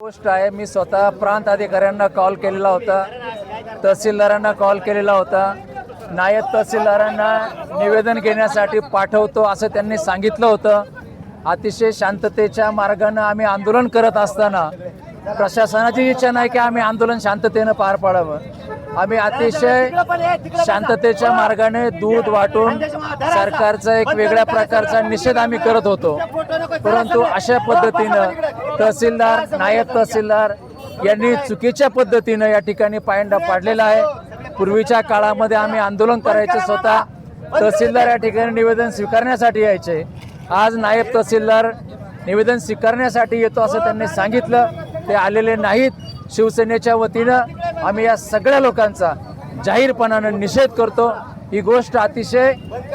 गोष्ट आहे मी स्वतः प्रांत अधिकाऱ्यांना कॉल केलेला होता. तहसीलदारांना कॉल केलेला होता. नायब तहसीलदारांना निवेदन घेण्यासाठी पाठवतो असं त्यांनी सांगितलं होतं. अतिशय शांततेच्या मार्गानं आम्ही आंदोलन करत असताना प्रशासनाची इच्छा नाही की आम्ही आंदोलन शांततेनं पार पाडावं. आम्ही अतिशय शांततेच्या मार्गाने दूध वाटून सरकारचा एक वेगळ्या प्रकारचा निषेध आम्ही करत होतो. परंतु अशा पद्धतीनं तहसीलदार नायब तहसीलदार यांनी चुकीच्या पद्धतीनं या ठिकाणी पायंडा पाडलेला आहे. पूर्वीच्या काळामध्ये आम्ही आंदोलन करायचे स्वतः. तहसीलदार या ठिकाणी निवेदन स्वीकारण्यासाठी यायचे. आज नायब तहसीलदार निवेदन स्वीकारण्यासाठी येतो असं त्यांनी सांगितलं. ते आलेले नाहीत. शिवसेनेच्या वतीनं आम्ही या सगळ्या लोकांचा जाहीरपणानं निषेध करतो. ही गोष्ट अतिशय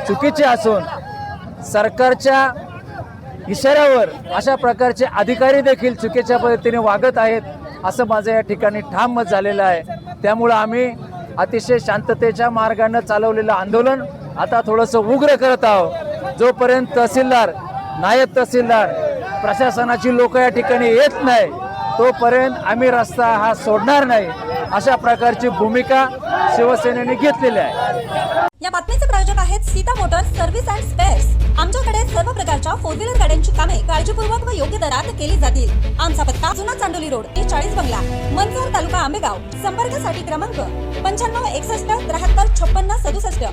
चुकीची असून सरकारच्या इशाऱ्यावर अशा प्रकारचे अधिकारी देखील चुकीच्या पद्धतीने वागत आहेत असं माझं या ठिकाणी ठाम मत झालेलं आहे. त्यामुळं आम्ही अतिशय शांततेच्या मार्गानं चालवलेलं आंदोलन आता थोडंसं उग्र करत आहोत. जोपर्यंत तहसीलदार नायब तहसीलदार प्रशासनाची लोक या ठिकाणी येत नाही तोपर्यंत आम्ही रस्ता हा सोडणार नाही अशा प्रकारची भूमिका शिवसेनेने घेतलेली आहे. या बातमीचे प्रायोजक आहेत Sita motors service and spares. आमच्याकडे सर्व प्रकारच्या फोर व्हीलर गाड्यांची कामे काळजीपूर्वक व योग्य दरात केली जातील. आमचा पत्ता जुना चांडोली रोड चाळीस बंगला मनसर तालुका आंबेगाव. संपर्कासाठी क्रमांक पंच्याण्णव एकसष्ट त्र्याहत्तर छप्पन्न सदुसष्ट.